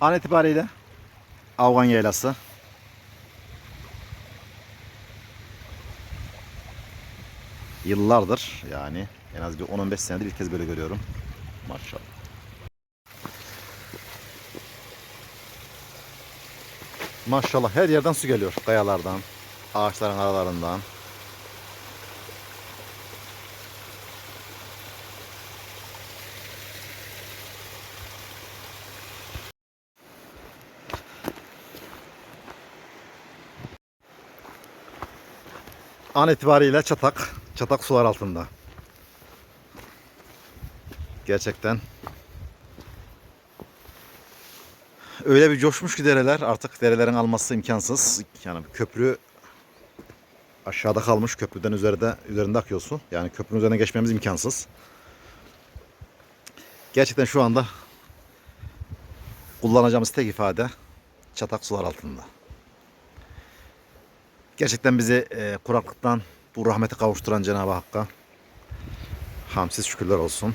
An itibariyle Afgan yaylası. Yıllardır yani en az bir 10-15 senedir ilk kez böyle görüyorum. Maşallah. Maşallah her yerden su geliyor. Kayalardan, ağaçların aralarından. An itibariyle çatak, çatak sular altında. Gerçekten öyle bir coşmuş ki dereler artık derelerin alması imkansız. Yani köprü aşağıda kalmış köprüden üzerinde üzerinde akıyor su. Yani köprünün üzerine geçmemiz imkansız. Gerçekten şu anda kullanacağımız tek ifade çatak sular altında. Gerçekten bizi e, kuraklıktan bu rahmete kavuşturan Cenab-ı Hakk'a hamsiz şükürler olsun.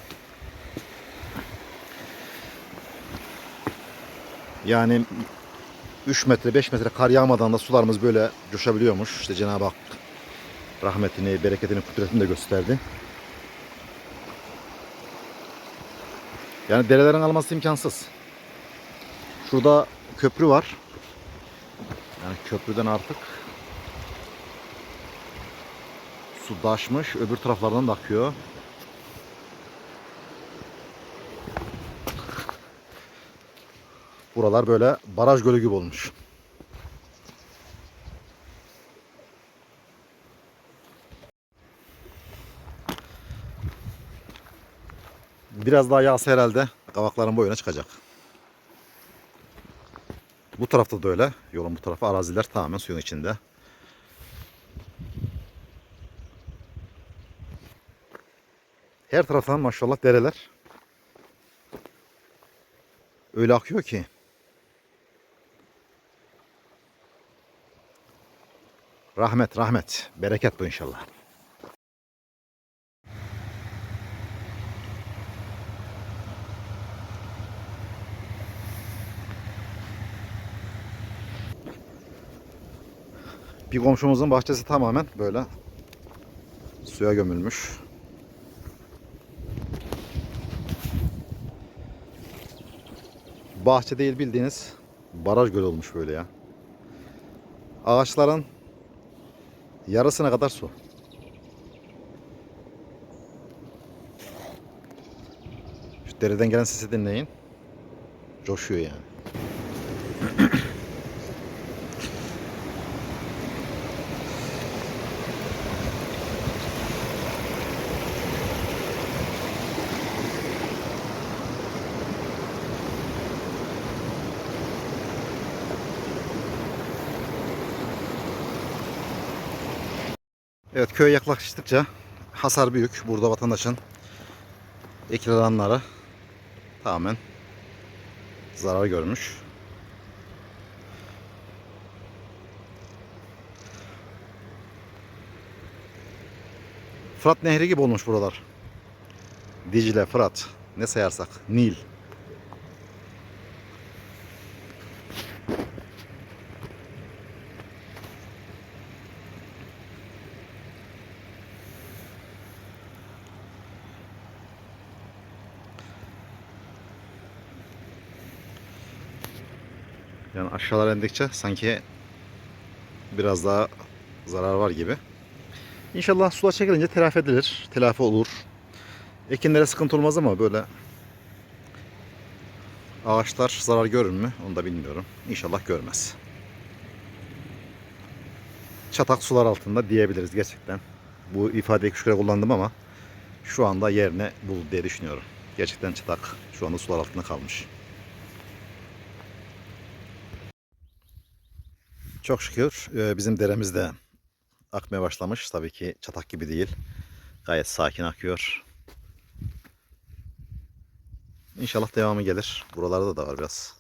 Yani 3 metre 5 metre kar yağmadan da sularımız böyle coşabiliyormuş. İşte Cenab-ı Hak rahmetini, bereketini, kudretini de gösterdi. Yani derelerin alması imkansız. Şurada köprü var. Yani köprüden artık su daşmış. Öbür taraflardan da akıyor. Buralar böyle baraj gölü gibi olmuş. Biraz daha yağsa herhalde kavakların boyuna çıkacak. Bu tarafta da öyle. Yolun bu tarafı araziler tamamen suyun içinde. Her taraftan maşallah dereler. Öyle akıyor ki. Rahmet, rahmet. Bereket bu inşallah. Bir komşumuzun bahçesi tamamen böyle suya gömülmüş. Bahçe değil bildiğiniz baraj göl olmuş böyle ya. Ağaçların yarısına kadar su. Şu dereden gelen sesi dinleyin. Coşuyor yani. Evet köye yaklaştıkça hasar büyük. Burada vatandaşın ekili alanları tamamen zarar görmüş. Fırat Nehri gibi olmuş buralar. Dicle, Fırat ne sayarsak Nil. Yani aşağılara indikçe sanki biraz daha zarar var gibi. İnşallah sular çekilince telafi edilir. Telafi olur. Ekinlere sıkıntı olmaz ama böyle ağaçlar zarar görür mü onu da bilmiyorum. İnşallah görmez. Çatak sular altında diyebiliriz gerçekten. Bu ifadeyi küçük kullandım ama şu anda yerine buldu diye düşünüyorum. Gerçekten çatak şu anda sular altında kalmış. Çok şükür e, bizim deremiz de akmaya başlamış. Tabii ki çatak gibi değil. Gayet sakin akıyor. İnşallah devamı gelir. Buralarda da var biraz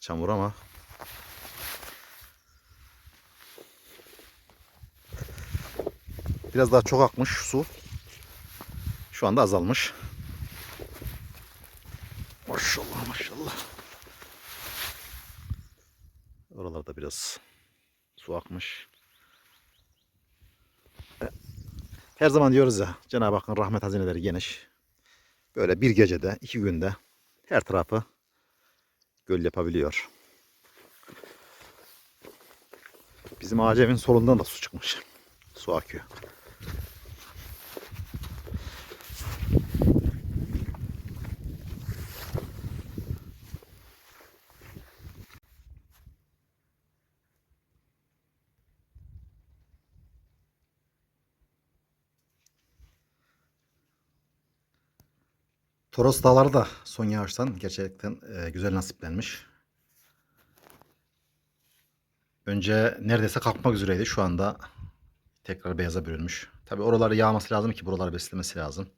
çamur ama biraz daha çok akmış su. Şu anda azalmış. Maşallah maşallah. Oralarda biraz su akmış. Her zaman diyoruz ya Cenab-ı Hakk'ın rahmet hazineleri geniş. Böyle bir gecede, iki günde her tarafı göl yapabiliyor. Bizim ağacı evin solundan da su çıkmış. Su akıyor. Toros Dağları da son yağıştan gerçekten e, güzel nasiplenmiş. Önce neredeyse kalkmak üzereydi. Şu anda tekrar beyaza bürünmüş. Tabi oraları yağması lazım ki buraları beslemesi lazım.